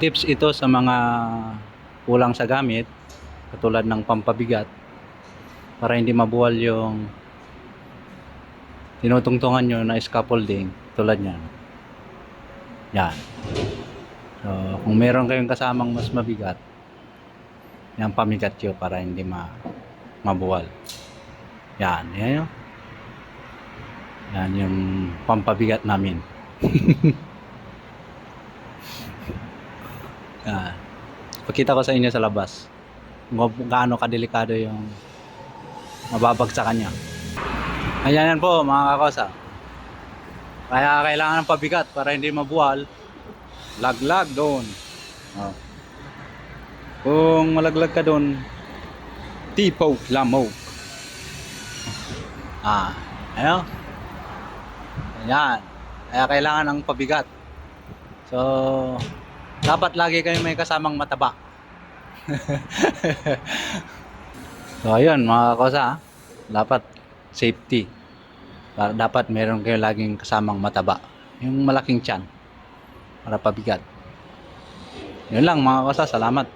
Tips ito sa mga kulang sa gamit, katulad ng pampabigat, para hindi mabuwal yung tinutungtungan nyo na scaffolding, tulad niyan. Yan. So, kung meron kayong kasamang mas mabigat, yan pamigat nyo para hindi ma mabuwal. Yan, yan yun. Yan yung pampabigat namin. yan. Pakita ko sa inyo sa labas gaano kadelikado yung mababagsakan niya. Ayan yan po mga kakosa. Kaya kailangan ng pabigat para hindi mabuwal. Laglag doon. Oh. Kung malaglag ka doon, tipo lamo. Ah, ano? Ayan. Kaya kailangan ng pabigat. So, dapat lagi kayo may kasamang mataba. so, ayun mga kakosa. ah. Dapat safety. Para dapat meron kayo laging kasamang mataba. Yung malaking tiyan. Para pabigat. Yun lang mga kakosa. Salamat.